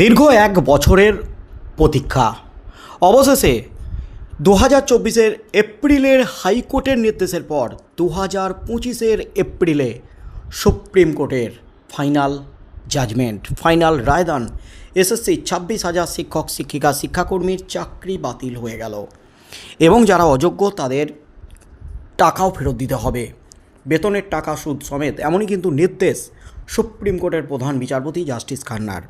দীর্ঘ এক বছরের প্রতীক্ষা। অবশেষে দু হাজার চব্বিশের এপ্রিলের হাইকোর্টের নির্দেশের পর দু হাজার পঁচিশের এপ্রিলে সুপ্রিম কোর্টের ফাইনাল জাজমেন্ট, ফাইনাল রায়দান। এসএসসি ছাব্বিশ হাজার শিক্ষক, শিক্ষিকা শিক্ষাকর্মীর চাকরি বাতিল হয়ে গেল। এবং যারা অযোগ্য, তাদের টাকাও ফেরত দিতে হবে। বেতনের টাকা, সুদ সমেত এমনই কিন্তু নির্দেশ সুপ্রিম কোর্টের প্রধান বিচারপতি জাস্টিস খান্নার।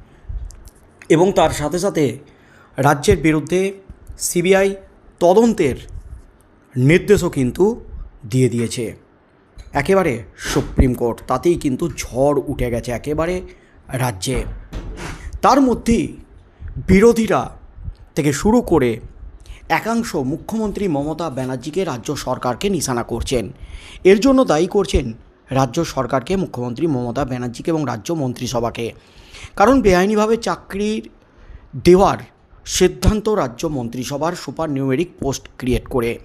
এবং তার সাথে সাথে রাজ্যের বিরুদ্ধে সিবিআই তদন্তের নির্দেশও কিন্তু দিয়ে দিয়েছে। একেবারে সুপ্রিম কোর্ট, তাতেই কিন্তু ঝড় উঠে গেছে একেবারে রাজ্যে। তার মধ্যেই বিরোধীরা থেকে শুরু করে একাংশ মুখ্যমন্ত্রী মমতা ব্যানার্জিকে রাজ্য সরকারকে নিশানা করছেন। এর জন্য দায়ী করছেন রাজ্য সরকারকে, মুখ্যমন্ত্রী মমতা ব্যানার্জিকে এবং রাজ্য মন্ত্রিসভাকে। কারণ বেআইনিভাবে চাকরির দেওয়ার সিদ্ধান্ত রাজ্য মন্ত্রিসভার সুপার নিউমেরিক পোস্ট ক্রিয়েট করে।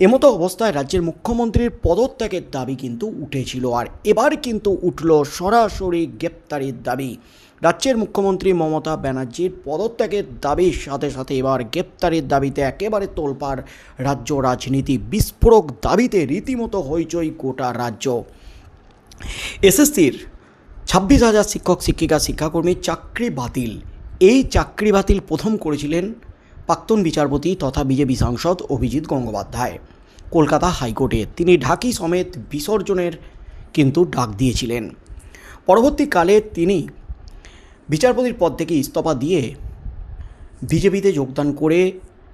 এমতো অবস্থায় রাজ্যের মুখ্যমন্ত্রীর পদত্যাগের দাবি কিন্তু উঠেছিল, আর এবার কিন্তু উঠল সরাসরি গ্রেপ্তারির দাবি। রাজ্যের মুখ্যমন্ত্রী মমতা ব্যানার্জির পদত্যাগের দাবির সাথে সাথে এবার গ্রেপ্তারের দাবিতে একেবারে তোলপাড় রাজ্য রাজনীতি বিস্ফোরক দাবিতে রীতিমতো হইচই গোটা রাজ্য। এসএসসির ছাব্বিশ হাজার শিক্ষক, শিক্ষিকা শিক্ষাকর্মীর চাকরি বাতিল। এই চাকরি বাতিল প্রথম করেছিলেন প্রাক্তন বিচারপতি তথা বিজেপি সাংসদ অভিজিৎ গঙ্গোপাধ্যায়। কলকাতা হাইকোর্টে তিনি ঢাকি সমেত বিসর্জনের কিন্তু ডাক দিয়েছিলেন। পরবর্তীকালে তিনি বিচারপতির পদ থেকে ইস্তফা দিয়ে বিজেপিতে যোগদান করে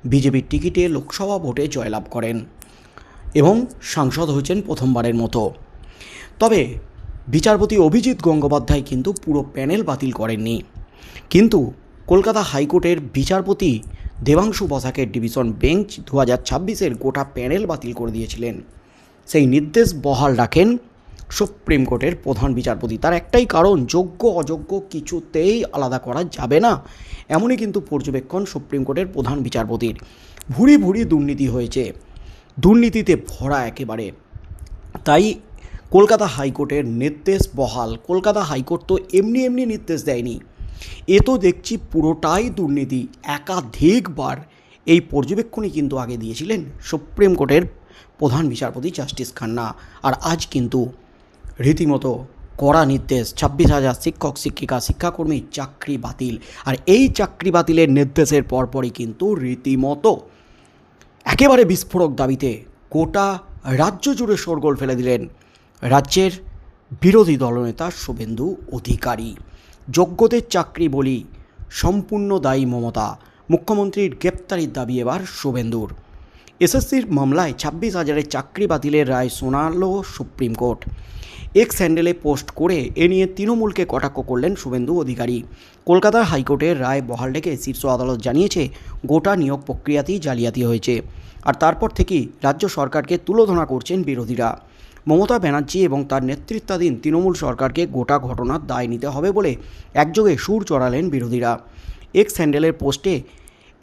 বিজেপির টিকিটে লোকসভা ভোটে জয়লাভ করেন এবং সাংসদ হয়েছেন প্রথমবারের মতো। তবে বিচারপতি অভিজিৎ গঙ্গোপাধ্যায় কিন্তু পুরো প্যানেল বাতিল করেননি। কিন্তু কলকাতা হাইকোর্টের বিচারপতি দেবাংশু বসাকের ডিভিশন বেঞ্চ দু হাজার ছাব্বিশের গোটা প্যানেল বাতিল করে দিয়েছিলেন। সেই নির্দেশ বহাল রাখেন সুপ্রিম কোর্টের প্রধান বিচারপতি। তার একটাই কারণ, যোগ্য, অযোগ্য কিছুতেই আলাদা করা যাবে না। এমনই কিন্তু পর্যবেক্ষণ সুপ্রিম কোর্টের প্রধান বিচারপতির। ভুরি ভুরি দুর্নীতি হয়েছে। দুর্নীতিতে ভরা একেবারে। তাই কলকাতা হাইকোর্টের নির্দেশ বহাল। কলকাতা হাইকোর্ট তো এমনি এমনি নির্দেশ দেয়নি। এ তো দেখছি পুরোটাই দুর্নীতি। একাধিকবার এই পর্যবেক্ষণই কিন্তু আগে দিয়েছিলেন সুপ্রিম কোর্টের প্রধান বিচারপতি জাস্টিস খান্না। আর আজ কিন্তু রীতিমতো কড়া নির্দেশ, ছাব্বিশ হাজার শিক্ষক, শিক্ষিকা, শিক্ষাকর্মী, চাকরি বাতিল। আর এই চাকরি বাতিলের নির্দেশের পরপরই কিন্তু রীতিমতো একেবারে বিস্ফোরক দাবিতে গোটা রাজ্য জুড়ে শোরগোল ফেলে দিলেন রাজ্যের বিরোধী দলনেতা শুভেন্দু অধিকারী। যোগ্যদের চাকরি বলি সম্পূর্ণ দায়ী মমতা, মুখ্যমন্ত্রীর গ্রেপ্তারির দাবি এবার শুভেন্দুর। এসএসসির মামলায় ছাব্বিশ হাজারের চাকরি বাতিলের রায় শোনালো সুপ্রিম কোর্ট। এক্স হ্যান্ডেলে পোস্ট করে এ নিয়ে তৃণমূলকে কটাক্ষ করলেন শুভেন্দু অধিকারী। কলকাতার হাইকোর্টের রায় বহাল রেখে শীর্ষ আদালত জানিয়েছে, গোটা নিয়োগ প্রক্রিয়াতেই জালিয়াতি হয়েছে। আর তারপর থেকেই রাজ্য সরকারকে তুলোধনা করছেন বিরোধীরা। মমতা ব্যানার্জি এবং তার নেতৃত্বাধীন তৃণমূল সরকারকে গোটা ঘটনার দায় নিতে হবে বলে একযোগে সুর চড়ালেন বিরোধীরা। এক্স হ্যান্ডেলের পোস্টে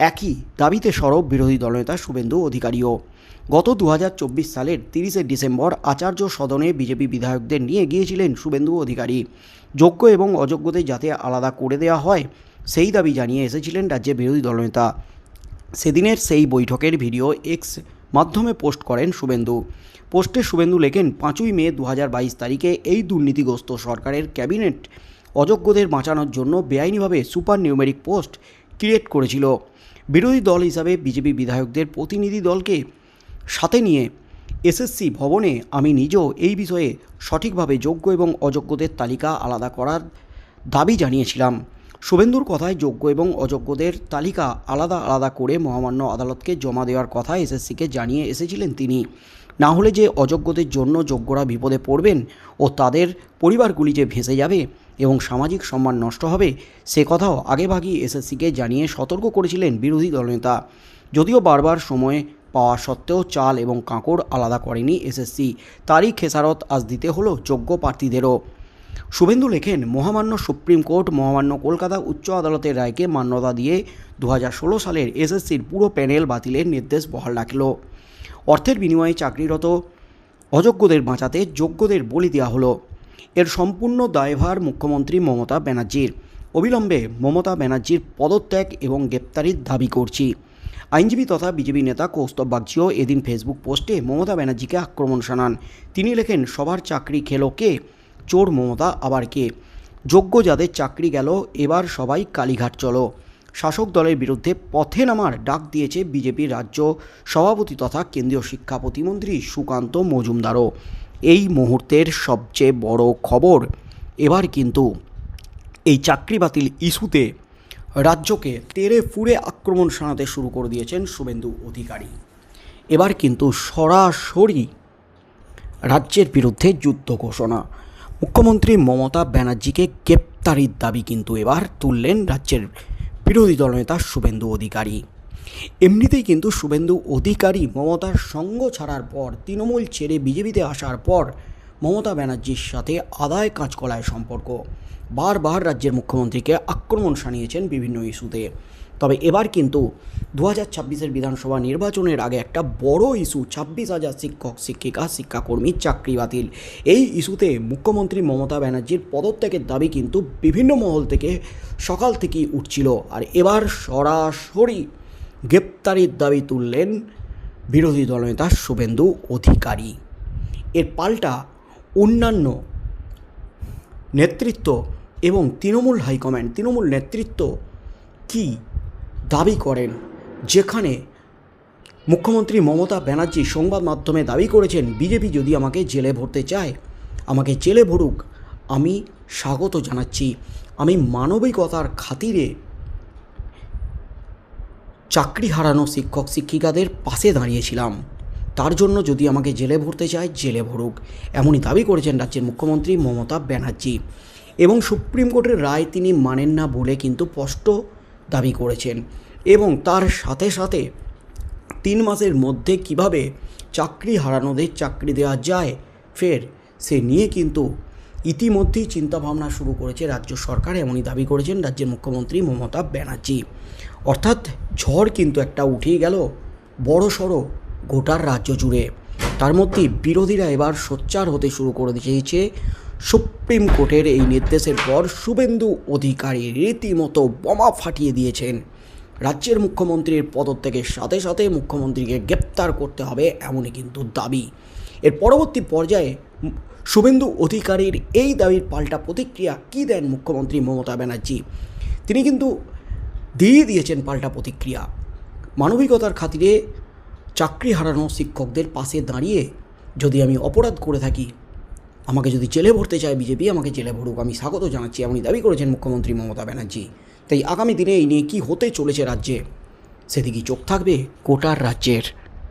একই দাবিতে সরব বিরোধী দলনেতা শুভেন্দু অধিকারীও। গত দু হাজার চব্বিশ সালের তিরিশে ডিসেম্বর আচার্য সদনে বিজেপি বিধায়কদের নিয়ে গিয়েছিলেন শুভেন্দু অধিকারী। যোগ্য এবং অযোগ্যদের যাতে আলাদা করে দেওয়া হয়, সেই দাবি জানিয়ে এসেছিলেন রাজ্যের বিরোধী দলনেতা। সেদিনের সেই বৈঠকের ভিডিও এক্স মাধ্যমে পোস্ট করেন শুভেন্দু। পোস্টে শুভেন্দু লেখেন, পাঁচই মে দু হাজার বাইশ তারিখে এই দুর্নীতিগ্রস্ত সরকারের ক্যাবিনেট অযোগ্যদের বাঁচানোর জন্য বেআইনিভাবে সুপার নিউমেরিক পোস্ট ক্রিয়েট করেছিল। বিরোধী দল হিসাবে বিজেপি বিধায়কদের প্রতিনিধি দলকে সাথে নিয়ে এসএসসি ভবনে আমি নিজেও এই বিষয়ে সঠিকভাবে যোগ্য এবং অযোগ্যদের তালিকা আলাদা করার দাবি জানিয়েছিলাম। শুভেন্দুর কথায় যোগ্য এবং অযোগ্যদের তালিকা আলাদা আলাদা করে মহামান্য আদালতকে জমা দেওয়ার কথা এসএসসিকে জানিয়ে এসেছিলেন তিনি। না হলে যে অযোগ্যদের জন্য যোগ্যরা বিপদে পড়বেন ও তাদের পরিবারগুলি যে ভেসে যাবে এবং সামাজিক সম্মান নষ্ট হবে, সে কথাও আগেভাগেই এসএসসিকে জানিয়ে সতর্ক করেছিলেন বিরোধী দলনেতা। যদিও বারবার সময় পাওয়া সত্ত্বেও চাল এবং কাঁকড় আলাদা করেনি এসএসসি। তারই খেসারত আজ দিতে হলো যোগ্য প্রার্থীদেরও। শুভেন্দু লেখেন, মহামান্য সুপ্রিম কোর্ট, মহামান্য কলকাতা উচ্চ আদালতের রায়কে মান্যতা দিয়ে দু হাজার ষোলো সালের এসএসসির পুরো প্যানেল বাতিলের নির্দেশ বহাল রাখল। অর্থের বিনিময়ে চাকরিরত অযোগ্যদের বাঁচাতে যোগ্যদের বলি দেওয়া হলো। এর সম্পূর্ণ দায়ভার মুখ্যমন্ত্রী মমতা ব্যানার্জির। অবিলম্বে মমতা ব্যানার্জির পদত্যাগ এবং গ্রেপ্তারির দাবি করছি। আইনজীবী তথা বিজেপি নেতা কৌস্তব বাগচিও এদিন ফেসবুক পোস্টে মমতা ব্যানার্জিকে আক্রমণ শানান। তিনি লেখেন, সবার চাকরি খেলো কে? চোর মমতা, আবার কে? যোগ্য যাদের চাকরি গেল, এবার সবাই কালীঘাট চলো। শাসক দলের বিরুদ্ধে পথে নামার ডাক দিয়েছে বিজেপির রাজ্য সভাপতি তথা কেন্দ্রীয় শিক্ষা প্রতিমন্ত্রী সুকান্ত মজুমদারও। এই মুহূর্তের সবচেয়ে বড় খবর, এবার কিন্তু এই চাকরি বাতিল ইস্যুতে রাজ্যকে তেরে ফুড়ে আক্রমণ শানাতে শুরু করে দিয়েছেন শুভেন্দু অধিকারী। এবার কিন্তু সরাসরি রাজ্যের বিরুদ্ধে যুদ্ধ ঘোষণা। মুখ্যমন্ত্রী মমতা ব্যানার্জিকে গ্রেপ্তারির দাবি কিন্তু এবার তুললেন রাজ্যের বিরোধী দলনেতা শুভেন্দু অধিকারী। এমনিতেই কিন্তু শুভেন্দু অধিকারী মমতার সঙ্গ ছাড়ার পর, তৃণমূল ছেড়ে বিজেপিতে আসার পর মমতা ব্যানার্জির সাথে আদায় কাঁচকলায় সম্পর্ক। বারবার রাজ্যের মুখ্যমন্ত্রীকে আক্রমণ শানিয়েছেন বিভিন্ন ইস্যুতে। তবে এবার কিন্তু দু হাজার ছাব্বিশের বিধানসভা নির্বাচনের আগে একটা বড় ইস্যু, ছাব্বিশ হাজার শিক্ষক, শিক্ষিকা শিক্ষাকর্মীর চাকরি বাতিল। এই ইস্যুতে মুখ্যমন্ত্রী মমতা ব্যানার্জির পদত্যাগের দাবি কিন্তু বিভিন্ন মহল থেকে সকাল থেকেই উঠছিল। আর এবার সরাসরি গ্রেপ্তারির দাবি তুললেন বিরোধী দলনেতা শুভেন্দু অধিকারী। এর পাল্টা অন্যান্য নেতৃত্ব এবং তৃণমূল হাইকমান্ড, তৃণমূল নেতৃত্ব কি দাবি করেন? যেখানে মুখ্যমন্ত্রী মমতা ব্যানার্জি সংবাদ মাধ্যমে দাবি করেছেন, বিজেপি যদি আমাকে জেলে ভরতে চায়, আমাকে জেলে ভরুক, আমি স্বাগত জানাচ্ছি। আমি মানবিকতার খাতিরে চাকরি হারানো শিক্ষক, শিক্ষিকাদের পাশে দাঁড়িয়েছিলাম। তার জন্য যদি আমাকে জেলে ভরতে চায়, জেলে ভরুক। এমনই দাবি করেছেন রাজ্যের মুখ্যমন্ত্রী মমতা ব্যানার্জি। এবং সুপ্রিম কোর্টের রায় তিনি মানেন না বলে কিন্তু স্পষ্ট দাবি করেছেন। এবং তার সাথে সাথে তিন মাসের মধ্যে কীভাবে চাকরি হারানোদের চাকরি দেওয়া যায়, ফের সে নিয়ে কিন্তু ইতিমধ্যেই চিন্তাভাবনা শুরু করেছে রাজ্য সরকার, এমনই দাবি করেছেন রাজ্যের মুখ্যমন্ত্রী মমতা ব্যানার্জি। অর্থাৎ ঝড় কিন্তু একটা উঠেই গেল বড় সড়ো গোটার রাজ্য জুড়ে। তার মধ্যে বিরোধীরা এবার সোচ্চার হতে শুরু করে দিয়েছে সুপ্রিম কোর্টের এই নির্দেশের পর শুভেন্দু অধিকারী রীতিমতো বোমা ফাটিয়ে দিয়েছেন। রাজ্যের মুখ্যমন্ত্রীর পদত্যাগের সাথে সাথে মুখ্যমন্ত্রীকে গ্রেপ্তার করতে হবে এমনই কিন্তু দাবি। এর পরবর্তী পর্যায়ে শুভেন্দু অধিকারীর এই দাবির পাল্টা প্রতিক্রিয়া কী দেন মুখ্যমন্ত্রী মমতা ব্যানার্জি? তিনি কিন্তু দিয়ে দিয়েছেন পাল্টা প্রতিক্রিয়া। মানবিকতার খাতিরে চাকরি হারানো শিক্ষকদের পাশে দাঁড়িয়ে যদি আমি অপরাধ করে থাকি আমাকে যদি জেলে ভরতে চায় বিজেপি, আমাকে জেলে ভরুক। আমি স্বাগত জানাচ্ছি, এমনই দাবি করেছেন মুখ্যমন্ত্রী মমতা ব্যানার্জি। তাই আগামী দিনে এই নিয়ে কী হতে চলেছে রাজ্যে? সেদিকে চোখ থাকবে কোটার রাজ্যের।